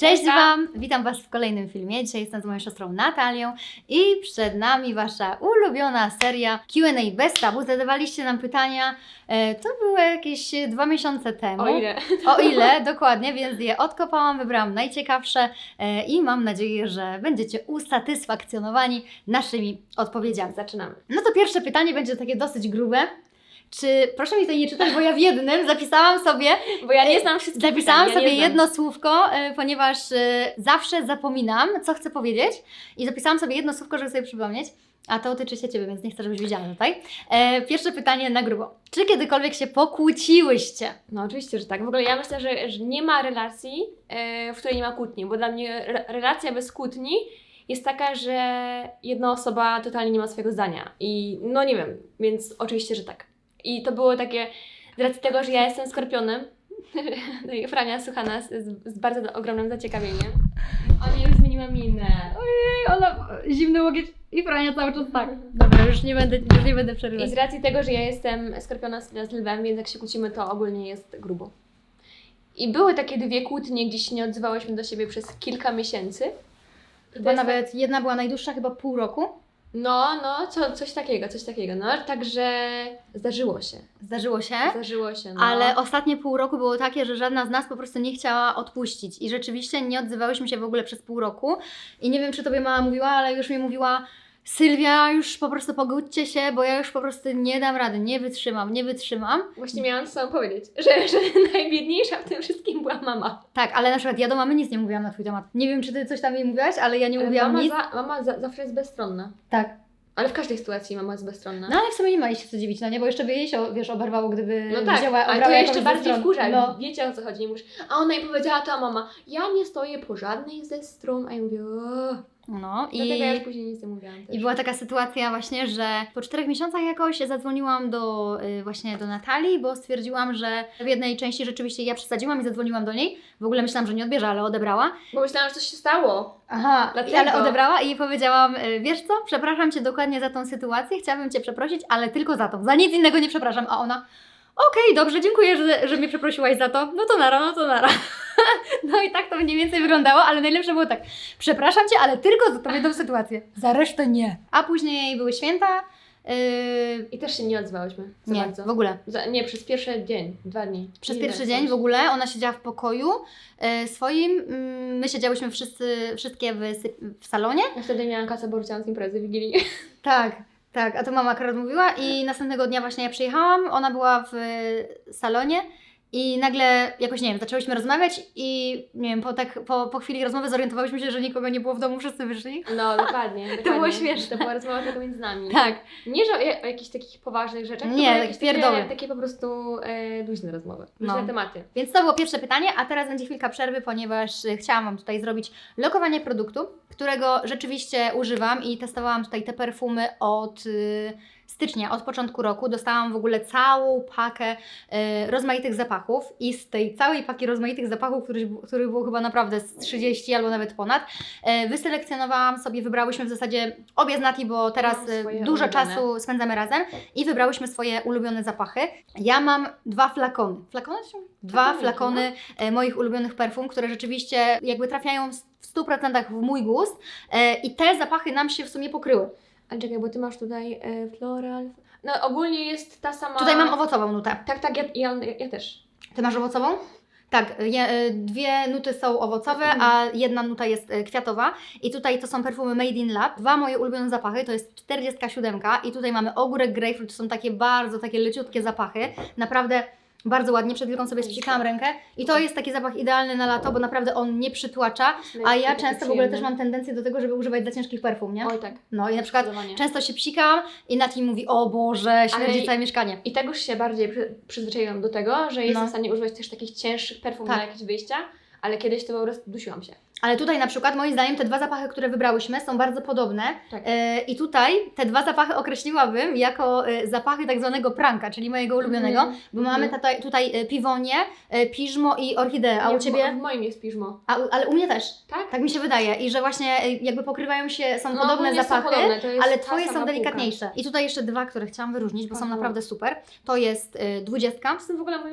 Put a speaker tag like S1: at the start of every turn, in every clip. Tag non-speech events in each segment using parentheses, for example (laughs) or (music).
S1: Cześć
S2: Hejka.
S1: Wam! Witam Was w kolejnym filmie. Dzisiaj jestem z moją siostrą Natalią i przed nami Wasza ulubiona seria Q&A bez tabu. Zadawaliście nam pytania, e, to było jakieś dwa miesiące temu.
S2: O ile?
S1: O (laughs) ile, dokładnie, więc je odkopałam, wybrałam najciekawsze e, i mam nadzieję, że będziecie usatysfakcjonowani naszymi odpowiedziami.
S2: Zaczynamy.
S1: No to pierwsze pytanie będzie takie dosyć grube. Czy, proszę mi tutaj nie czytać, bo ja w jednym zapisałam sobie
S2: Bo ja nie znam wszystkich
S1: Zapisałam
S2: pytań, ja
S1: sobie jedno słówko, e, ponieważ e, zawsze zapominam, co chcę powiedzieć. I zapisałam sobie jedno słówko, żeby sobie przypomnieć. A to tyczy się Ciebie, więc nie chcę, żebyś wiedziała tutaj. E, pierwsze pytanie na grubo. Czy kiedykolwiek się pokłóciłyście?
S2: No oczywiście, że tak. W ogóle ja myślę, że, że nie ma relacji, e, w której nie ma kłótni, bo dla mnie re, relacja bez kłótni jest taka, że jedna osoba totalnie nie ma swojego zdania. I no nie wiem, więc oczywiście, że tak. I to było takie, z racji tego, że ja jestem skorpionem, (laughs) no i Frania słucha nas z, z bardzo ogromnym zaciekawieniem. Ona już zmieniła minę.
S1: Ojej, ona zimny łokieć i Frania cały czas tak. Dobra, już nie będę, już nie będę
S2: I
S1: przerywać.
S2: z racji tego, że ja jestem skorpiona z z lwem, więc jak się kłócimy, to ogólnie jest grubo. I były takie dwie kłótnie, gdzie się nie odzywałyśmy do siebie przez kilka miesięcy. I
S1: Chyba nawet jedna była najdłuższa, chyba pół roku.
S2: No, no, co, coś takiego, coś takiego. No, także zdarzyło się.
S1: Zdarzyło się.
S2: Zdarzyło się, no.
S1: Ale ostatnie pół roku było takie, że żadna z nas po prostu nie chciała odpuścić. I rzeczywiście nie odzywałyśmy się w ogóle przez pół roku. I nie wiem, czy tobie mama mówiła, ale już mi mówiła. Sylwia, już po prostu pogódźcie się, bo ja już po prostu nie dam rady, nie wytrzymam, nie wytrzymam.
S2: Właśnie miałam co powiedzieć, że, że (laughs) najbiedniejsza w tym wszystkim była mama.
S1: Tak, ale na przykład ja do mamy nic nie mówiłam na twój temat. Nie wiem, czy ty coś tam jej mówiłaś, ale ja nie mówiłam
S2: mama
S1: nic.
S2: za, mama za, zawsze jest bezstronna.
S1: Tak.
S2: Ale w każdej sytuacji mama jest bezstronna.
S1: No ale w sumie nie ma jej się co dziwić, no nie? Bo jeszcze by jej się, wiesz, oberwało, gdyby
S2: No tak,
S1: wzięła,
S2: ale to jeszcze bardziej wkurza.
S1: No.
S2: Wiecie o co chodzi. Nie mówisz, a ona jej powiedziała to, a mama, ja nie stoję po żadnej ze stron, a ja mówię, o.
S1: No i...
S2: Dlatego ja już później nic nie mówiłam też.
S1: I była taka sytuacja właśnie, że po czterech miesiącach jakoś zadzwoniłam do y, właśnie do Natalii, bo stwierdziłam, że w jednej części rzeczywiście ja przesadziłam i zadzwoniłam do niej. W ogóle myślałam, że nie odbierze, ale odebrała.
S2: Bo myślałam, że coś się stało.
S1: Aha,
S2: Dlatego.
S1: ale odebrała i powiedziałam, y, wiesz co, przepraszam Cię dokładnie za tą sytuację, chciałabym Cię przeprosić, ale tylko za tą, za nic innego nie przepraszam. A ona, okej, dobrze, dziękuję, że, że mnie przeprosiłaś za to. No to nara, no to nara. (laughs) No i tak to mniej więcej wyglądało, ale najlepsze było tak, przepraszam Cię, ale tylko za tą jedną sytuację, za resztę nie. A później były święta, yy,
S2: I też się nie odzywałyśmy za
S1: nie,
S2: bardzo.
S1: w ogóle.
S2: Za, nie, przez pierwszy dzień, dwa dni.
S1: Przez
S2: Nie
S1: pierwszy
S2: wiem,
S1: dzień w ogóle ona siedziała w pokoju e, swoim. mm, My siedziałyśmy wszyscy, wszystkie w, w salonie.
S2: Ja wtedy miałam kasę, bo wróciłam z imprezy Wigilii.
S1: Tak, tak, a to mama akurat mówiła i następnego dnia właśnie ja przyjechałam, ona była w salonie i nagle jakoś, nie wiem, zaczęłyśmy rozmawiać i nie wiem, po, tak, po, po chwili rozmowy zorientowałyśmy się, że nikogo nie było w domu, wszyscy wyszli.
S2: No, dokładnie. (laughs) dokładnie.
S1: było śmieszne.
S2: To była rozmowa tylko między nami.
S1: Tak,
S2: Nie, że o, o jakichś takich poważnych rzeczach,
S1: Nie,
S2: to jakieś
S1: pierdoły.
S2: takie, takie po prostu e, luźne rozmowy. Luźne
S1: No.
S2: tematy.
S1: więc to było pierwsze pytanie, a teraz będzie chwilka przerwy, ponieważ e, chciałam Wam tutaj zrobić lokowanie produktu, którego rzeczywiście używam i testowałam tutaj te perfumy od y, stycznia, od początku roku. Dostałam w ogóle całą pakę y, rozmaitych zapachów i z tej całej paki rozmaitych zapachów, których, których było chyba naprawdę z 30 albo nawet ponad, y, wyselekcjonowałam sobie, wybrałyśmy w zasadzie obie z Nati, bo teraz y,
S2: swoje
S1: dużo
S2: ulubione.
S1: czasu spędzamy razem i wybrałyśmy swoje ulubione zapachy. Ja mam dwa flakony. Flakony? Dwa flakony e, moich ulubionych perfum, które rzeczywiście jakby trafiają w w 100% w mój gust e, i te zapachy nam się w sumie pokryły.
S2: Ale czekaj, bo ty masz tutaj e, floral. No ogólnie jest ta sama.
S1: Tutaj mam owocową nutę.
S2: Tak, tak, ja, ja, ja też.
S1: Ty masz owocową? Tak, je, e, dwie nuty są owocowe,
S2: Mhm.
S1: a jedna nuta jest e, kwiatowa. I tutaj to są perfumy Made in Lab. Dwa moje ulubione zapachy to jest 47 i tutaj mamy ogórek, grapefruit, to są takie bardzo takie leciutkie zapachy. Naprawdę bardzo ładnie, przed chwilką sobie spsikałam rękę i to jest taki zapach idealny na lato, bo naprawdę on nie przytłacza, a ja często w ogóle też mam tendencję do tego, żeby używać za ciężkich perfum, nie?
S2: Oj tak.
S1: No i na przykład często się psikam i Nati mówi, o Boże, śmierdzi całe mieszkanie.
S2: I tak już się bardziej przy, przyzwyczaiłam do tego, że jestem
S1: No.
S2: w stanie używać też takich cięższych perfum
S1: Tak.
S2: na jakieś wyjścia, ale kiedyś to po prostu dusiłam się.
S1: Ale tutaj na przykład moim zdaniem te dwa zapachy, które wybrałyśmy są bardzo podobne
S2: Tak.
S1: e, i tutaj te dwa zapachy określiłabym jako e, zapachy tak zwanego pranka, czyli mojego ulubionego,
S2: Mhm.
S1: bo mamy
S2: Mhm.
S1: tutaj, tutaj e, piwonie, e, piżmo i orchideę, a
S2: Nie,
S1: u Ciebie?
S2: W moim jest piżmo.
S1: A, ale u mnie też.
S2: Tak?
S1: Tak mi się wydaje i że właśnie e, jakby pokrywają się, są
S2: No,
S1: podobne
S2: ogólnie są
S1: zapachy,
S2: podobne,
S1: ale Twoje są
S2: półka.
S1: delikatniejsze. I tutaj jeszcze dwa, które chciałam wyróżnić, bo są naprawdę super. To jest e, dwudziestka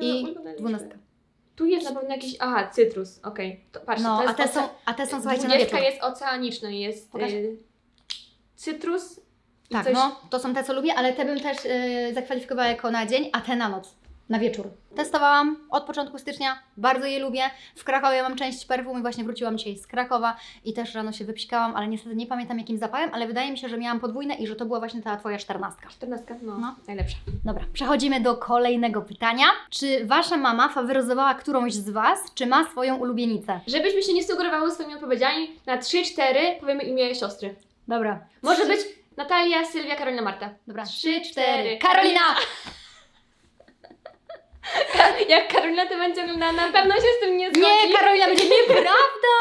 S1: i dwunastka.
S2: Tu jest na pewno jakiś, aha, cytrus, okej. To Patrzcie,
S1: No,
S2: to
S1: a
S2: jest
S1: te
S2: oce-
S1: są, a te są słuchajcie na
S2: Dwudziestka
S1: wieczór.
S2: jest oceaniczny, jest
S1: Pokaż.
S2: y, cytrus i
S1: Tak,
S2: coś...
S1: no, to są te, co lubię, ale te bym też y, zakwalifikowała jako na dzień, a te na noc, na wieczór. Testowałam od początku stycznia, bardzo je lubię. W Krakowie mam część perfum i właśnie wróciłam dzisiaj z Krakowa i też rano się wypsikałam, ale niestety nie pamiętam jakim zapałem, ale wydaje mi się, że miałam podwójne i że to była właśnie ta Twoja czternastka.
S2: 14, no,
S1: No.
S2: najlepsza.
S1: Dobra, przechodzimy do kolejnego pytania. Czy Wasza mama faworyzowała którąś z Was, czy ma swoją ulubienicę?
S2: Żebyśmy się nie sugerowały swoimi odpowiedziami, na 3-4 powiemy imię siostry.
S1: Dobra.
S2: Może być Natalia, Sylwia, Karolina, Marta.
S1: Dobra.
S2: Trzy,
S1: Cztery. Karolina! (laughs)
S2: Jak Karolina to będzie oglądała, na pewno się z tym nie zgodzi.
S1: Nie, Karolina będzie nieprawda!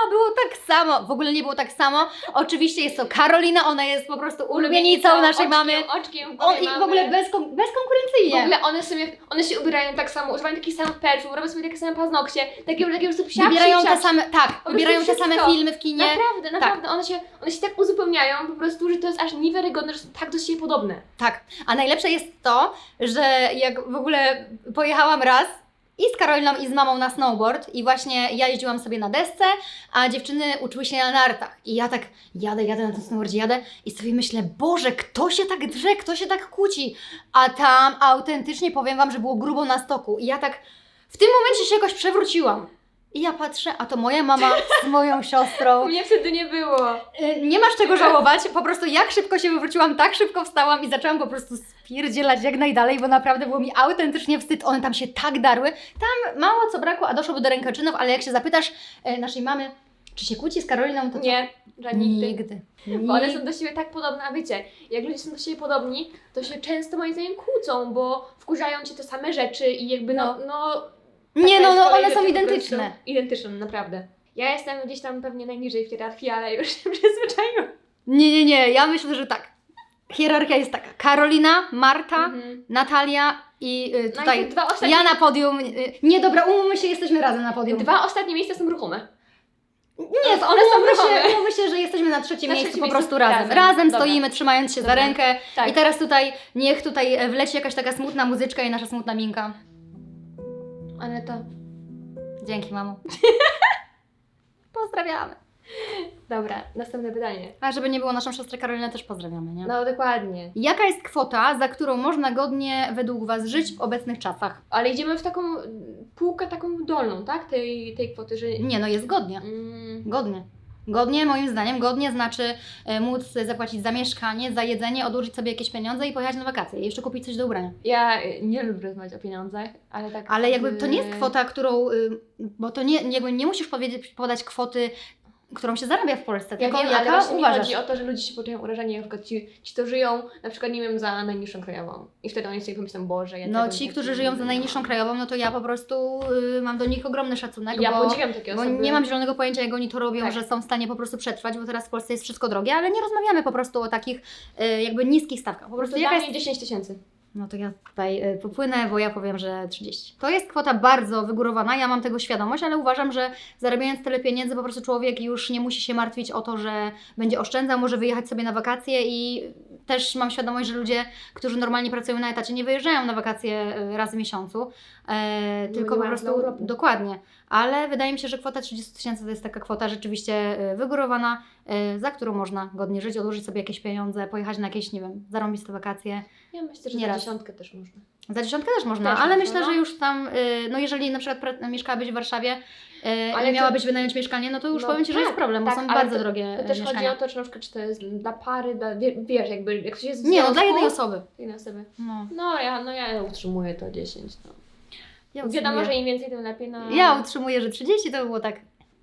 S1: Było tak samo. W ogóle nie było tak samo. Oczywiście jest to Karolina, ona jest po prostu ulubienicą naszej
S2: oczkiem,
S1: mamy.
S2: Oczkiem, w
S1: On, I w ogóle bez, kon-
S2: W
S1: bezkonkurencyjnie.
S2: ogóle one sobie, one się ubierają tak samo, używają takich samych perfum, robią sobie takie same paznokcie, takie, takie po prostu psiapsi,
S1: Wybierają te
S2: psiapsi.
S1: same, tak,
S2: prostu
S1: wybierają te same
S2: wszystko.
S1: filmy w kinie.
S2: Naprawdę, naprawdę, one, się, one się tak uzupełniają po prostu, że to jest aż niewiarygodne, że są tak do siebie podobne.
S1: Tak. A najlepsze jest to, że jak w ogóle pojechałam raz i z Karoliną i z mamą na snowboard i właśnie ja jeździłam sobie na desce, a dziewczyny uczyły się na nartach. I ja tak jadę, jadę na tym snowboardzie, jadę i sobie myślę, Boże, kto się tak drze, kto się tak kłóci? A tam autentycznie powiem Wam, że było grubo na stoku. I ja tak w tym momencie się jakoś przewróciłam. I ja patrzę, a to moja mama z moją siostrą.
S2: Mnie wtedy nie było.
S1: Y, Nie masz czego żałować, po prostu jak szybko się wywróciłam, tak szybko wstałam i zaczęłam po prostu spierdzielać jak najdalej, bo naprawdę było mi autentycznie wstyd, one tam się tak darły. Tam mało co brakło, a doszło do rękoczynów, ale jak się zapytasz e, naszej mamy, czy się kłóci z Karoliną, to
S2: Nie, że nigdy.
S1: Nigdy.
S2: Bo one są do siebie tak podobne, a wiecie, jak ludzie są do siebie podobni, to się często moim zdaniem kłócą, bo wkurzają cię te same rzeczy i jakby no, no
S1: Nie
S2: taka
S1: no, no one są identyczne.
S2: Identyczne, naprawdę. Ja jestem gdzieś tam pewnie najniżej w hierarchii, ale już się (laughs) przyzwyczaiłam.
S1: Nie, nie, nie, ja myślę, że tak. Hierarchia jest taka. Karolina, Marta,
S2: Mhm.
S1: Natalia i y,
S2: No i
S1: tutaj
S2: dwa ostatnie,
S1: ja na podium. Y, nie, dobra, umówmy się, jesteśmy razem na podium.
S2: dwa ostatnie miejsca są ruchome.
S1: Nie,
S2: one są
S1: umówmy się, umówmy się, że jesteśmy na trzecim
S2: Na
S1: miejscu
S2: trzecim
S1: po prostu razem.
S2: razem.
S1: Razem, stoimy, trzymając się
S2: Dobra.
S1: za rękę.
S2: Tak.
S1: I teraz tutaj, niech tutaj wleci jakaś taka smutna muzyczka i nasza smutna minka.
S2: Ale to...
S1: Dzięki, mamo. (laughs) Pozdrawiamy.
S2: Dobra, następne pytanie.
S1: A żeby nie było, naszą siostrę Karolinę też pozdrawiamy, nie?
S2: No dokładnie.
S1: Jaka jest kwota, za którą można godnie według Was żyć w obecnych czasach?
S2: Ale idziemy w taką półkę taką dolną, tak? Tej, tej kwoty, że...
S1: Nie, no jest godnie.
S2: Mm,
S1: Godnie. Godnie, moim zdaniem, godnie znaczy e, móc zapłacić za mieszkanie, za jedzenie, odłożyć sobie jakieś pieniądze i pojechać na wakacje. I jeszcze kupić coś do ubrania.
S2: Ja y, nie lubię rozmawiać o pieniądzach, ale tak...
S1: Ale jakby to nie jest kwota, którą, y, bo to nie, jakby nie musisz powiedzieć, podać kwoty, którą się zarabia w Polsce,
S2: Ja
S1: tylko
S2: wiem, ale
S1: jaka
S2: mi
S1: uważasz.
S2: chodzi o to, że ludzie się poczują urażeni, na przykład ci, ci to żyją, na przykład nie wiem, za najniższą krajową. I wtedy oni sobie pomyślą, Boże, ja
S1: No ci, którzy żyją za najniższą krajową, no to ja po prostu y, mam do nich ogromny szacunek,
S2: Ja
S1: bo,
S2: podziwiam takie
S1: bo
S2: osoby.
S1: nie mam zielonego pojęcia, jak oni to robią,
S2: Tak.
S1: że są w stanie po prostu przetrwać, bo teraz w Polsce jest wszystko drogie, ale nie rozmawiamy po prostu o takich y, jakby niskich stawkach. Po
S2: Po
S1: prostu
S2: prostu
S1: jaka
S2: dla
S1: jest
S2: mnie 10 tysięcy.
S1: No to ja tutaj y, popłynę, bo ja powiem, że 30. To jest kwota bardzo wygórowana, ja mam tego świadomość, ale uważam, że zarabiając tyle pieniędzy, po prostu człowiek już nie musi się martwić o to, że będzie oszczędzał, może wyjechać sobie na wakacje i też mam świadomość, że ludzie, którzy normalnie pracują na etacie, nie wyjeżdżają na wakacje y, raz w miesiącu, e,
S2: No
S1: tylko po prostu dokładnie. Ale wydaje mi się, że kwota 30 tysięcy to jest taka kwota rzeczywiście y, wygórowana, y, za którą można godnie żyć, odłożyć sobie jakieś pieniądze, pojechać na jakieś, nie wiem, zarąbiste wakacje.
S2: Ja myślę, że
S1: Nie
S2: za
S1: raz.
S2: dziesiątkę też można.
S1: Za dziesiątkę też można,
S2: Też
S1: ale
S2: można,
S1: myślę,
S2: no.
S1: że już tam, y, no jeżeli na przykład pra- mieszkałabyś w Warszawie y,
S2: Ale
S1: i
S2: to-
S1: miałabyś wynająć mieszkanie, no to już
S2: No
S1: powiem Ci, że
S2: tak,
S1: jest problem, bo
S2: tak,
S1: są bardzo
S2: to-
S1: drogie
S2: To
S1: y,
S2: też
S1: mieszkania.
S2: chodzi o to, czy na przykład, czy to jest dla pary, dla, wie- wiesz, jakby jak ktoś jest w
S1: Nie, no dla jednej osoby.
S2: Jednej osoby.
S1: No,
S2: No ja, no ja utrzymuję to 10. No.
S1: ja,
S2: Wiadomo, że im więcej, tym lepiej. No.
S1: ja utrzymuję, że 30 to by było tak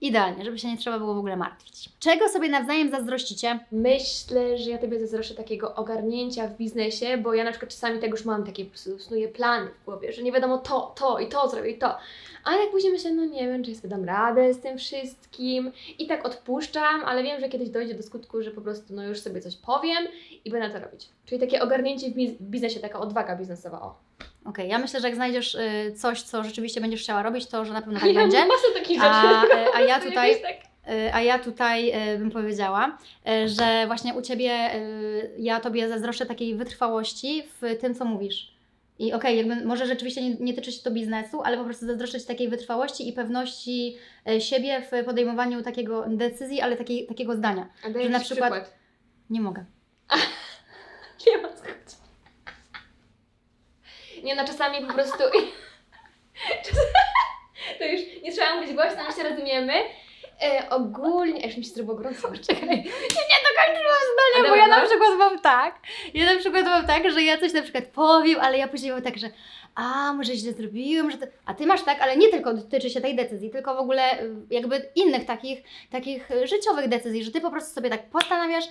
S1: idealnie, żeby się nie trzeba było w ogóle martwić. Czego sobie nawzajem zazdrościcie?
S2: Myślę, że ja Tobie zazdroszczę takiego ogarnięcia w biznesie, bo ja na przykład czasami tak już mam takie, snuję plany w głowie, że nie wiadomo to, to i to zrobię i to. Ale jak później myślę, no nie wiem, czy sobie dam radę z tym wszystkim i tak odpuszczam, ale wiem, że kiedyś dojdzie do skutku, że po prostu no już sobie coś powiem i będę to robić. Czyli takie ogarnięcie w biz- biznesie, taka odwaga biznesowa, o.
S1: Okej, ja myślę, że jak znajdziesz y, coś, co rzeczywiście będziesz chciała robić, to że na pewno tak
S2: ja
S1: będzie.
S2: mam takich rzeczy.
S1: A, y, a ja tutaj
S2: tak...
S1: A ja tutaj bym powiedziała, y, że właśnie u Ciebie, ja Tobie zazdroszczę takiej wytrwałości w tym, co mówisz. I okej, jakby może rzeczywiście nie, nie tyczy się to biznesu, ale po prostu zazdroszczę Ci takiej wytrwałości i pewności siebie w podejmowaniu takiego decyzji, ale takiej, takiego zdania.
S2: A
S1: Że na przykład-
S2: przykład.
S1: Nie mogę. (laughs)
S2: Nie ma co chodzi. Nie no, czasami po prostu... (laughs) (laughs) to już nie trzeba mówić głośno, my się rozumiemy. E, ogólnie... Aż mi się zrobiło gorąco.
S1: Czekaj, nie dokończyłam zdania, bo ja na
S2: no.
S1: przykład mam tak, ja na przykład mam tak, że ja coś na przykład powiem, ale ja później mam tak, że a, może źle zrobiłem, że to... A Ty masz tak, ale nie tylko dotyczy się tej decyzji, tylko w ogóle y, jakby innych takich, takich y, życiowych decyzji, że Ty po prostu sobie tak postanawiasz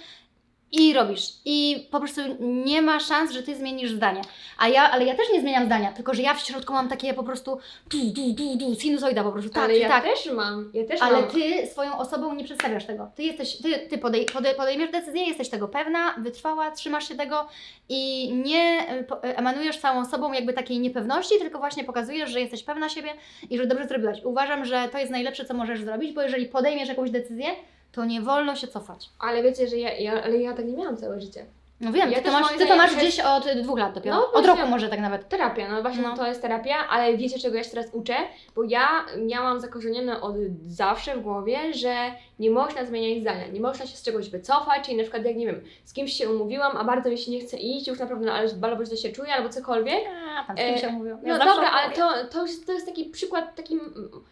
S1: i robisz. I po prostu nie ma szans, że Ty zmienisz zdanie. A ja, ale ja też nie zmieniam zdania, tylko że ja w środku mam takie po prostu tu, tu, tu, tu, sinusoida po prostu, tak,
S2: ale ja
S1: tak.
S2: też mam. Ja też
S1: Ale
S2: mam.
S1: ty swoją osobą nie przedstawiasz tego. Ty jesteś, ty, ty podej, podej, podejmiesz decyzję, jesteś tego pewna, wytrwała, trzymasz się tego i nie e, e, emanujesz całą sobą jakby takiej niepewności, tylko właśnie pokazujesz, że jesteś pewna siebie i że dobrze zrobiłaś. Uważam, że to jest najlepsze, co możesz zrobić, bo jeżeli podejmiesz jakąś decyzję, to nie wolno się cofać.
S2: Ale wiecie, że ja, ja, ale ja tak nie miałam całe życie.
S1: No wiem,
S2: Ja
S1: ty, to masz, ty to masz gdzieś od e, dwóch lat dopiero.
S2: No,
S1: od roku może tak nawet.
S2: Terapia, no właśnie
S1: No.
S2: to jest terapia, ale wiecie czego ja się teraz uczę? Bo ja miałam zakorzenione od zawsze w głowie, że nie można zmieniać zdania, nie można się z czegoś wycofać, czyli na przykład jak nie wiem, z kimś się umówiłam, a bardzo mi się nie chce iść, już naprawdę, no ale bardzo źle się czuję albo cokolwiek.
S1: A, tam z
S2: E,
S1: kim się mówią.
S2: No dobra, ale to, to, to jest taki przykład takim,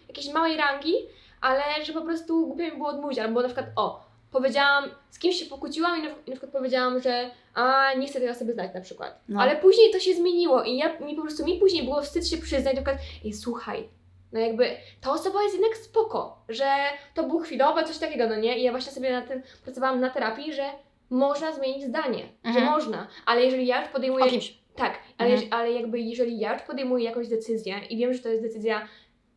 S2: jakiejś małej rangi, ale że po prostu głupio mi było odmówić, albo na przykład o, powiedziałam, z kimś się pokłóciłam i na, i na przykład powiedziałam, że a nie chcę tej osoby znać na przykład.
S1: No.
S2: Ale później to się zmieniło i ja mi po prostu mi później było wstyd się przyznać, na przykład, ej słuchaj, no jakby ta osoba jest jednak spoko, że to było chwilowe, coś takiego, no nie? I ja właśnie sobie na tym pracowałam na terapii, że można zmienić zdanie,
S1: Mhm.
S2: że można, ale jeżeli ja już podejmuję tak, ale,
S1: Mhm.
S2: ale jakby jeżeli ja już podejmuję jakąś decyzję i wiem, że to jest decyzja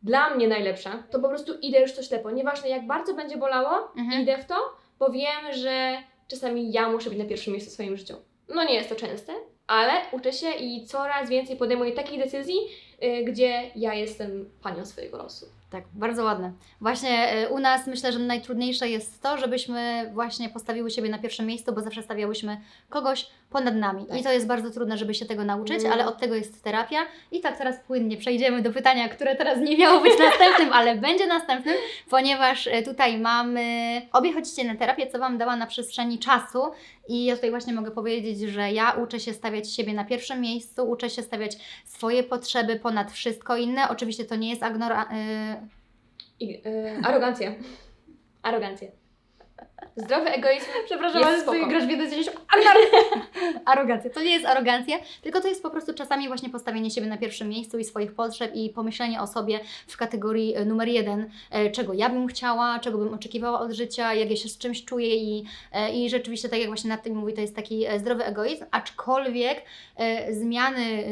S2: dla mnie najlepsza, to po prostu idę już to ślepo. Nieważne jak bardzo będzie bolało,
S1: Mhm.
S2: idę w to, bo wiem, że czasami ja muszę być na pierwszym miejscu w swoim życiu. No nie jest to częste, ale uczę się i coraz więcej podejmuję takich decyzji, y, gdzie ja jestem panią swojego losu.
S1: Tak, bardzo ładne. Właśnie y, u nas myślę, że najtrudniejsze jest to, żebyśmy właśnie postawiły siebie na pierwszym miejscu, bo zawsze stawiałyśmy kogoś ponad nami.
S2: Tak.
S1: I to jest bardzo trudne, żeby się tego nauczyć,
S2: Mm.
S1: ale od tego jest terapia. I tak teraz płynnie przejdziemy do pytania, które teraz nie miało być następnym, ale będzie następnym, ponieważ y, tutaj mamy. Obie chodzicie na terapię, co Wam dała na przestrzeni czasu. I ja tutaj właśnie mogę powiedzieć, że ja uczę się stawiać siebie na pierwszym miejscu, uczę się stawiać swoje potrzeby ponad wszystko inne. Oczywiście to nie jest agnora, y,
S2: I, y, arogancja. Zdrowy egoizm
S1: Przepraszam,
S2: Jest
S1: ale
S2: spoko.
S1: grasz w dzień. (laughs) Arogancja. To nie jest arogancja, tylko to jest po prostu czasami właśnie postawienie siebie na pierwszym miejscu i swoich potrzeb i pomyślenie o sobie w kategorii e, numer jeden, e, czego ja bym chciała, czego bym oczekiwała od życia, jak ja się z czymś czuję i, e, i rzeczywiście, tak jak właśnie nad tym mówi, to jest taki zdrowy egoizm, aczkolwiek zmiany,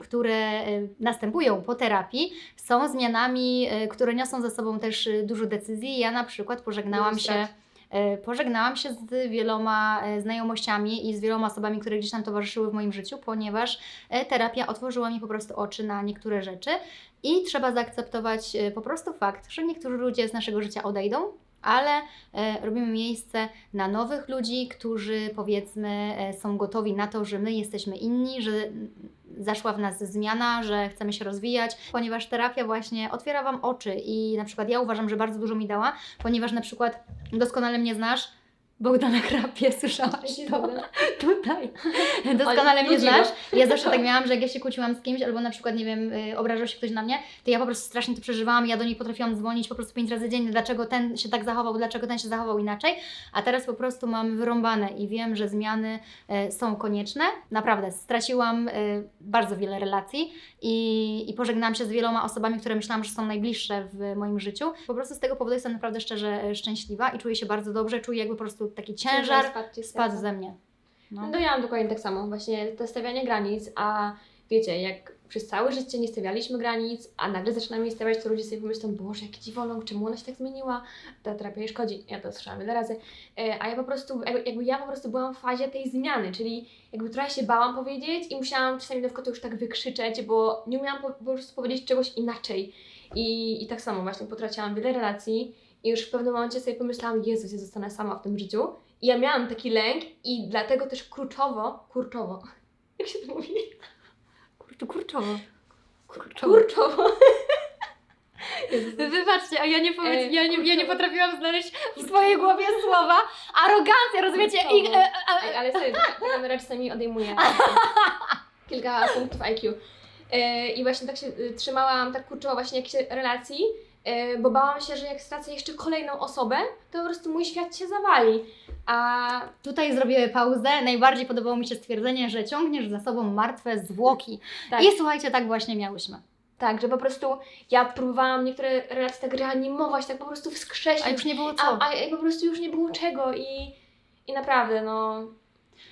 S1: które następują po terapii, są zmianami, które niosą ze sobą też dużo decyzji. Ja na przykład pożegnałam się. E, Pożegnałam się z wieloma e, znajomościami i z wieloma osobami, które gdzieś tam towarzyszyły w moim życiu, ponieważ e, terapia otworzyła mi po prostu oczy na niektóre rzeczy i trzeba zaakceptować po prostu fakt, że niektórzy ludzie z naszego życia odejdą, ale e, robimy miejsce na nowych ludzi, którzy powiedzmy e, są gotowi na to, że my jesteśmy inni, że zaszła w nas zmiana, że chcemy się rozwijać, ponieważ terapia właśnie otwiera Wam oczy. I na przykład ja uważam, że bardzo dużo mi dała, ponieważ na przykład doskonale mnie znasz, Bogdana Krapie, słyszałaś to? (laughs) Tutaj. Doskonale mnie znasz. Ja zawsze tak (laughs) miałam, że jak ja się kłóciłam z kimś, albo na przykład, nie wiem, y, obrażał się ktoś na mnie, to ja po prostu strasznie to przeżywałam. Ja do niej potrafiłam dzwonić po prostu pięć razy dziennie, dlaczego ten się tak zachował, dlaczego ten się zachował inaczej. A teraz po prostu mam wyrąbane i wiem, że zmiany y, są konieczne. Naprawdę, straciłam y, bardzo wiele relacji i, i pożegnałam się z wieloma osobami, które myślałam, że są najbliższe w moim życiu. Po prostu z tego powodu jestem naprawdę szczerze szczęśliwa i czuję się bardzo dobrze. Czuję jakby po prostu taki ciężar
S2: spadł
S1: spadł ze mnie. No.
S2: No ja mam dokładnie tak samo, właśnie to stawianie granic, a wiecie, jak przez całe życie nie stawialiśmy granic, a nagle zaczynamy je stawiać, to ludzie sobie pomyślą, Boże, jaki dziwoląg, czemu ona się tak zmieniła, ta terapia jej szkodzi, ja to słyszałam wiele razy, E, a ja po prostu, jakby, jakby ja po prostu byłam w fazie tej zmiany, czyli jakby trochę się bałam powiedzieć i musiałam czasami na to już tak wykrzyczeć, bo nie umiałam po, po prostu powiedzieć czegoś inaczej. I, i tak samo właśnie potraciłam wiele relacji i już w pewnym momencie sobie pomyślałam, Jezus, ja zostanę sama w tym życiu, i ja miałam taki lęk i dlatego też kurczowo, kurczowo, (laughs) jak się to mówi?
S1: Czy kurczowo? Kurczowo.
S2: Kurczowo. (laughs)
S1: Wybaczcie, a ja nie, powiedz, ja, nie, ja nie potrafiłam znaleźć w swojej głowie słowa arogancja, rozumiecie? I, e, e,
S2: Ej, ale (laughs) sobie, ta kamera czasami odejmuje kilka punktów IQ. E, I właśnie tak się y, trzymałam, tak kurczyła właśnie jakiejś relacji, bo bałam się, że jak stracę jeszcze kolejną osobę, to po prostu mój świat się zawali. A
S1: Tutaj zrobię pauzę. Najbardziej podobało mi się stwierdzenie, że ciągniesz za sobą martwe zwłoki.
S2: tak,
S1: I słuchajcie, tak właśnie miałyśmy.
S2: tak, że po prostu ja próbowałam niektóre relacje tak reanimować, tak po prostu wskrzesić.
S1: A już nie było co.
S2: a, a, a po prostu już nie było czego i, i naprawdę, no.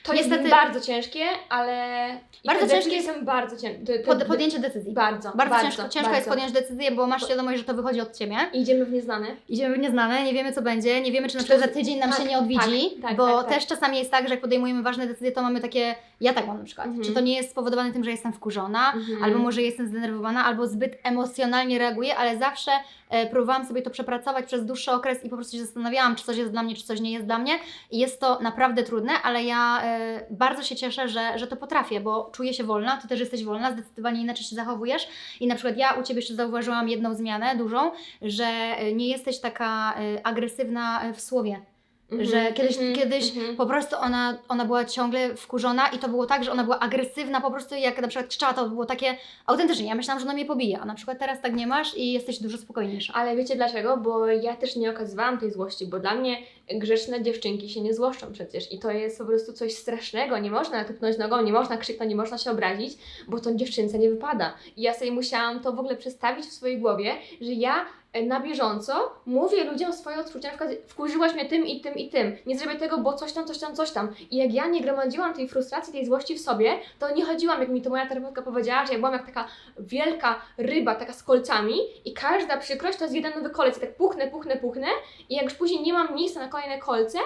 S2: To
S1: Niestety-
S2: jest bardzo ciężkie, ale. i
S1: Bardzo ciężkie
S2: są bardzo ciężkie.
S1: Pod, podjęcie decyzji.
S2: Bardzo,
S1: Bardzo, ciężko, ciężko jest podjąć decyzję, bo masz świadomość, że to wychodzi od Ciebie.
S2: Idziemy w nieznane.
S1: Idziemy w nieznane, nie wiemy co będzie, nie wiemy czy na przykład za tydzień nam
S2: tak,
S1: się nie odwiedzi,
S2: tak, tak,
S1: bo
S2: tak, tak.
S1: też czasami jest tak, że jak podejmujemy ważne decyzje, to mamy takie, ja tak mam na przykład,
S2: Mhm.
S1: czy to nie jest spowodowane tym, że jestem wkurzona,
S2: Mhm.
S1: albo może jestem zdenerwowana, albo zbyt emocjonalnie reaguję, ale zawsze e, próbowałam sobie to przepracować przez dłuższy okres i po prostu się zastanawiałam, czy coś jest dla mnie, czy coś nie jest dla mnie i jest to naprawdę trudne, ale ja e, bardzo się cieszę, że, że to potrafię, bo czuję się wolna, Ty też jesteś wolna, zdecydowanie inaczej się zachowujesz i na przykład ja u Ciebie jeszcze zauważyłam jedną zmianę dużą, że e, nie jesteś taka e, agresywna w słowie.
S2: Mhm,
S1: Że kiedyś,
S2: mhm,
S1: kiedyś
S2: mhm.
S1: po prostu ona, ona była ciągle wkurzona i to było tak, że ona była agresywna po prostu jak na przykład krzyczała, to było takie autentycznie. Ja myślałam, że ona mnie pobije, a na przykład teraz tak nie masz i jesteś dużo spokojniejsza.
S2: Ale wiecie dlaczego? Bo ja też nie okazywałam tej złości, bo dla mnie grzeczne dziewczynki się nie złoszczą przecież i to jest po prostu coś strasznego. Nie można tupnąć nogą, nie można krzyknąć, nie można się obrazić, bo to dziewczynce nie wypada. I ja sobie musiałam to w ogóle przestawić w swojej głowie, że ja e, na bieżąco mówię ludziom swoje odczucia, na przykład wkurzyłaś mnie tym i tym i tym, nie zrobię tego, bo coś tam, coś tam, coś tam. I jak ja nie gromadziłam tej frustracji, tej złości w sobie, to nie chodziłam, jak mi to moja terapeutka powiedziała, że ja byłam jak taka wielka ryba, taka z kolcami i każda przykrość to jest jeden nowy kolec. I tak puchnę, puchnę, puchnę i jak już później nie mam miejsca na kolejne kolce,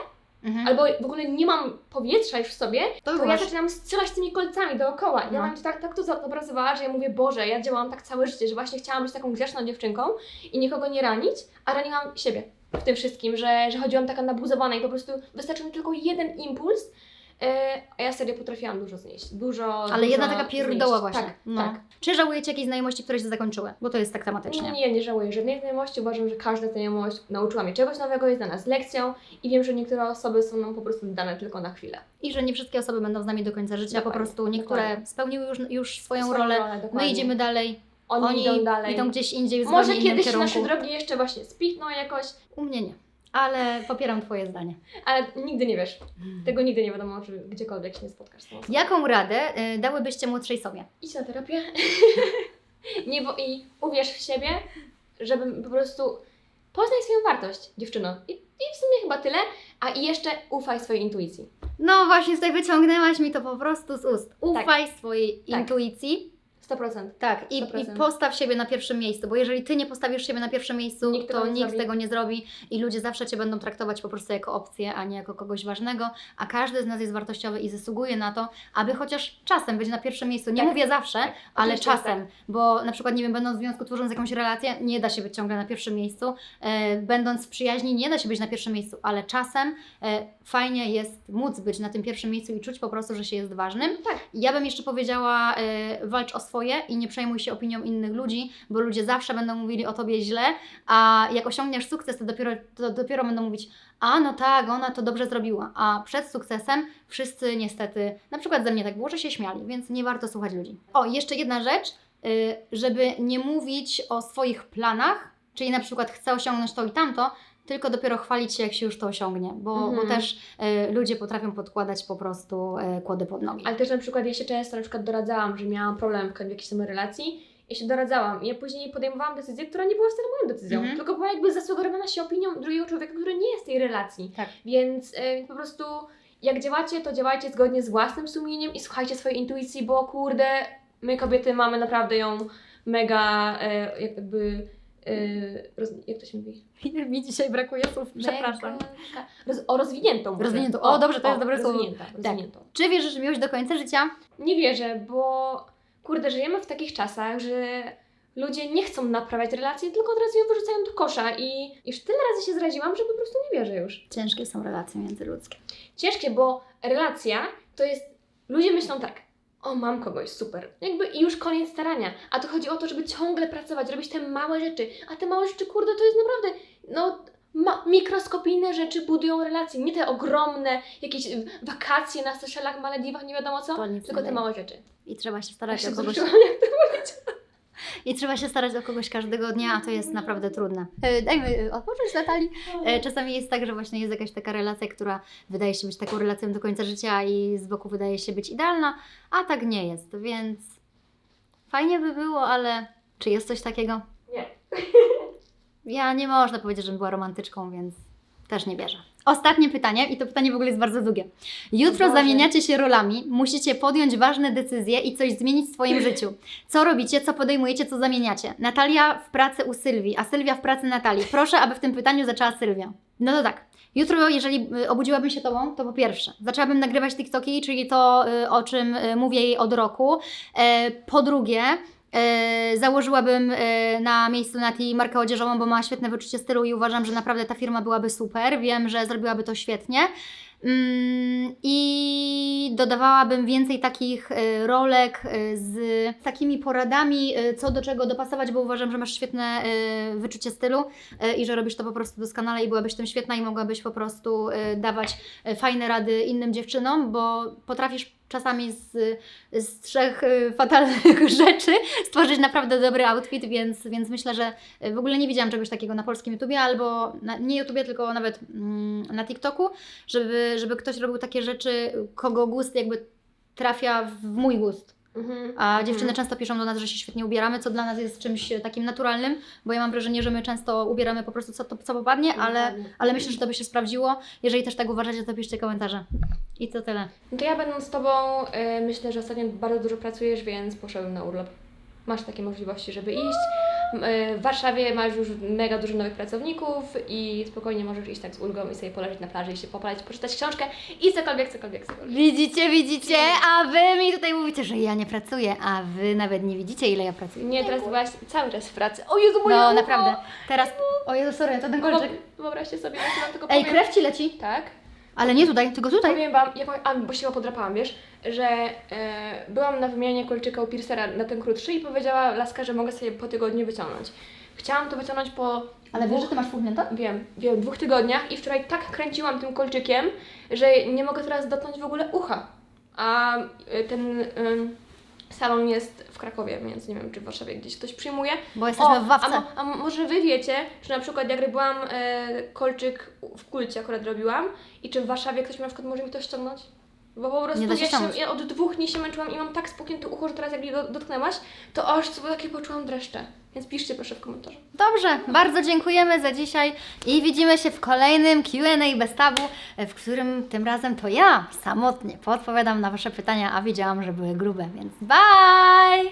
S1: Mhm.
S2: albo w ogóle nie mam powietrza już w sobie,
S1: To
S2: to ja
S1: masz-
S2: zaczynam strzelać tymi kolcami dookoła. Ja
S1: No.
S2: mam tak, tak to zobrazowała, że ja mówię, Boże, ja działałam tak całe życie, że właśnie chciałam być taką grzeczną dziewczynką i nikogo nie ranić, a raniłam siebie w tym wszystkim, że, że chodziłam taka nabuzowana i po prostu wystarczył mi tylko jeden impuls, a ja serio potrafiłam dużo znieść. Dużo.
S1: Ale
S2: dużo
S1: jedna taka pierdoła
S2: znieść.
S1: właśnie.
S2: Tak,
S1: no.
S2: tak.
S1: Czy żałujecie jakiejś znajomości, które się zakończyły? Bo to jest tak tematycznie.
S2: Nie, nie żałuję żadnej znajomości. Uważam, że każda znajomość nauczyła mnie czegoś nowego, jest dla nas lekcją i wiem, że niektóre osoby są nam po prostu dane tylko na chwilę.
S1: I że nie wszystkie osoby będą z nami do końca życia, po
S2: Dokładnie,
S1: prostu niektóre
S2: dokładnie.
S1: spełniły już, już swoją,
S2: Swoją
S1: rolę.
S2: rolę,
S1: My idziemy dalej,
S2: Oni,
S1: oni
S2: idą dalej.
S1: idą gdzieś indziej
S2: Może kiedyś nasze drogi jeszcze właśnie spikną jakoś,
S1: U mnie nie. Ale popieram Twoje zdanie.
S2: ale nigdy nie wiesz. Tego nigdy nie wiadomo, czy gdziekolwiek się nie spotkasz z tą osobą.
S1: Jaką radę y, dałybyście młodszej sobie?
S2: Idź na terapię. (laughs) nie, bo i uwierz w siebie, żeby po prostu poznaj swoją wartość, dziewczyno. I, I w sumie chyba tyle. A i jeszcze ufaj swojej intuicji.
S1: No właśnie, tutaj wyciągnęłaś mi to po prostu z ust. Ufaj swojej
S2: Tak.
S1: intuicji.
S2: 100%.
S1: Tak, i, i
S2: 100%.
S1: postaw siebie na pierwszym miejscu, bo jeżeli ty nie postawisz siebie na pierwszym miejscu,
S2: Nikt
S1: to
S2: nie
S1: nikt
S2: zrobi.
S1: tego nie zrobi i ludzie zawsze cię będą traktować po prostu jako opcję, a nie jako kogoś ważnego, a każdy z nas jest wartościowy i zasługuje na to, aby chociaż czasem być na pierwszym miejscu. Nie
S2: Tak.
S1: mówię zawsze,
S2: Tak.
S1: ale
S2: Oczywiście,
S1: czasem, bo na przykład, nie wiem, będąc w związku, tworząc jakąś relację, nie da się być ciągle na pierwszym miejscu, e, będąc w przyjaźni, nie da się być na pierwszym miejscu, ale czasem e, fajnie jest móc być na tym pierwszym miejscu i czuć po prostu, że się jest ważnym.
S2: Tak.
S1: Ja bym jeszcze powiedziała, e, walcz o swoje i nie przejmuj się opinią innych ludzi, bo ludzie zawsze będą mówili o tobie źle, a jak osiągniesz sukces, to dopiero, to dopiero będą mówić, a no tak, ona to dobrze zrobiła. A przed sukcesem wszyscy niestety, na przykład ze mnie tak było, że się śmiali, więc nie warto słuchać ludzi. O, jeszcze jedna rzecz, y, żeby nie mówić o swoich planach, czyli na przykład chcę osiągnąć to i tamto, tylko dopiero chwalić się, jak się już to osiągnie, bo, bo
S2: Mhm.
S1: też y, ludzie potrafią podkładać po prostu y, kłody pod nogi.
S2: Ale też na przykład ja się często na przykład doradzałam, że miałam problem w jakiejś tam relacji i się doradzałam i ja później podejmowałam decyzję, która nie była wcale moją decyzją,
S1: Mhm.
S2: tylko była jakby zasugerowana się opinią drugiego człowieka, który nie jest w tej relacji.
S1: Tak.
S2: Więc y, po prostu jak działacie, to działajcie zgodnie z własnym sumieniem i słuchajcie swojej intuicji, bo kurde, my kobiety mamy naprawdę ją mega y, jakby y, roz, jak to się mówi? (laughs)
S1: Mi dzisiaj brakuje słów,
S2: Mega, roz, o rozwiniętą. może.
S1: Rozwiniętą. O, dobrze, to jest dobre słowo.
S2: rozwinięta, rozwiniętą.
S1: Czy wierzysz w miłość do końca życia?
S2: Nie wierzę, bo kurde, żyjemy w takich czasach, że ludzie nie chcą naprawiać relacji, tylko od razu ją wyrzucają do kosza i już tyle razy się zraziłam, że po prostu nie wierzę już.
S1: Ciężkie są relacje międzyludzkie.
S2: Ciężkie, bo relacja to jest... Ludzie myślą tak, o, mam kogoś, super. Jakby i już koniec starania. A tu chodzi o to, żeby ciągle pracować, robić te małe rzeczy. A te małe rzeczy, kurde, to jest naprawdę, no, ma- mikroskopijne rzeczy budują relacje. Nie te ogromne, jakieś y, wakacje na Seszelach, Malediwach, nie wiadomo co,
S1: To nic
S2: tylko te
S1: daje.
S2: małe rzeczy.
S1: I trzeba się
S2: Ja
S1: starać
S2: się
S1: o kogoś.
S2: wzruszyłam, jak to
S1: I trzeba się starać o kogoś każdego dnia, a to jest naprawdę trudne. E, Dajmy e, odpocząć Natalii. E, Czasami jest tak, że właśnie jest jakaś taka relacja, która wydaje się być taką relacją do końca życia i z boku wydaje się być idealna, a tak nie jest, więc fajnie by było, ale czy jest coś takiego?
S2: Nie.
S1: Ja nie można powiedzieć, że była romantyczką, więc też nie wierzę. Ostatnie pytanie, i to pytanie w ogóle jest bardzo długie. Jutro
S2: Boże.
S1: zamieniacie się rolami, musicie podjąć ważne decyzje i coś zmienić w swoim życiu. Co robicie, co podejmujecie, co zamieniacie? Natalia w pracy u Sylwii, a Sylwia w pracy Natalii. Proszę, aby w tym pytaniu zaczęła Sylwia. No to tak. Jutro, jeżeli y, obudziłabym się Tobą, to po pierwsze, zaczęłabym nagrywać TikToki, czyli to, y, o czym y, mówię jej od roku. E, Po drugie, e, założyłabym e, na miejscu Nati markę odzieżową, bo ma świetne wyczucie stylu i uważam, że naprawdę ta firma byłaby super. Wiem, że zrobiłaby to świetnie. Mm, I dodawałabym więcej takich e, rolek z takimi poradami, co do czego dopasować, bo uważam, że masz świetne wyczucie stylu i że robisz to po prostu doskonale i byłabyś tym świetna i mogłabyś po prostu dawać fajne rady innym dziewczynom, bo potrafisz czasami z, z trzech e, fatalnych (laughs) rzeczy stworzyć naprawdę dobry outfit, więc, więc myślę, że e, w ogóle nie widziałam czegoś takiego na polskim YouTubie albo na, nie YouTubie, tylko nawet mm, na TikToku, żeby, żeby ktoś robił takie rzeczy, kogo gust jakby trafia w mój gust.
S2: Mhm.
S1: A dziewczyny
S2: Mhm.
S1: często piszą do nas, że się świetnie ubieramy, co dla nas jest czymś takim naturalnym, bo ja mam wrażenie, że my często ubieramy po prostu co, to, co popadnie, ale, ale myślę, że to by się sprawdziło. Jeżeli też tak uważacie, to piszcie komentarze. I to tyle.
S2: No to ja będąc z Tobą, y, myślę, że ostatnio bardzo dużo pracujesz, więc poszedłem na urlop. Masz takie możliwości, żeby iść. Y, W Warszawie masz już mega dużo nowych pracowników i spokojnie możesz iść tak z ulgą i sobie poleżeć na plaży i się popalać, poczytać książkę i cokolwiek, cokolwiek, cokolwiek.
S1: Widzicie, widzicie, a wy mi tutaj mówicie, że ja nie pracuję, a wy nawet nie widzicie, ile ja pracuję.
S2: Nie, teraz byłaś cały czas w pracy. O Jezu, moje
S1: No
S2: ucho!
S1: naprawdę. Teraz. O Jezu, sorry, to ten kolczyk.
S2: Wyob- Wyobraźcie sobie, ja Wam tylko
S1: Ej,
S2: powiem.
S1: krew ci leci.
S2: Tak.
S1: Ale nie tutaj, tylko tutaj.
S2: Powiem Wam, a, bo się go podrapałam, wiesz, że e, byłam na wymianie kolczyka u piercera na ten krótszy i powiedziała laska, że mogę sobie po tygodniu wyciągnąć. Chciałam to wyciągnąć po
S1: Ale wiesz, że ty masz puchnięte?
S2: Wiem, wiem, dwóch tygodniach i wczoraj tak kręciłam tym kolczykiem, że nie mogę teraz dotknąć w ogóle ucha. A y, ten ym, salon jest w Krakowie, więc nie wiem, czy w Warszawie gdzieś ktoś przyjmuje.
S1: Bo jesteśmy w
S2: a,
S1: Wawce.
S2: mo, a może Wy wiecie, czy na przykład jak robiłam e, kolczyk w kulcie akurat robiłam i czy w Warszawie ktoś na przykład może mi to ściągnąć? Bo po prostu
S1: Nie da się
S2: ja,
S1: ściągnąć.
S2: ja od dwóch dni się męczyłam i mam tak spuchnięte ucho, że teraz jak je do, dotknęłaś, to aż sobie takie poczułam dreszcze. Więc piszcie proszę w komentarzu.
S1: Dobrze, bardzo dziękujemy za dzisiaj i widzimy się w kolejnym Q&A bez tabu, w którym tym razem to ja samotnie podpowiadam na Wasze pytania, a wiedziałam, że były grube, więc bye!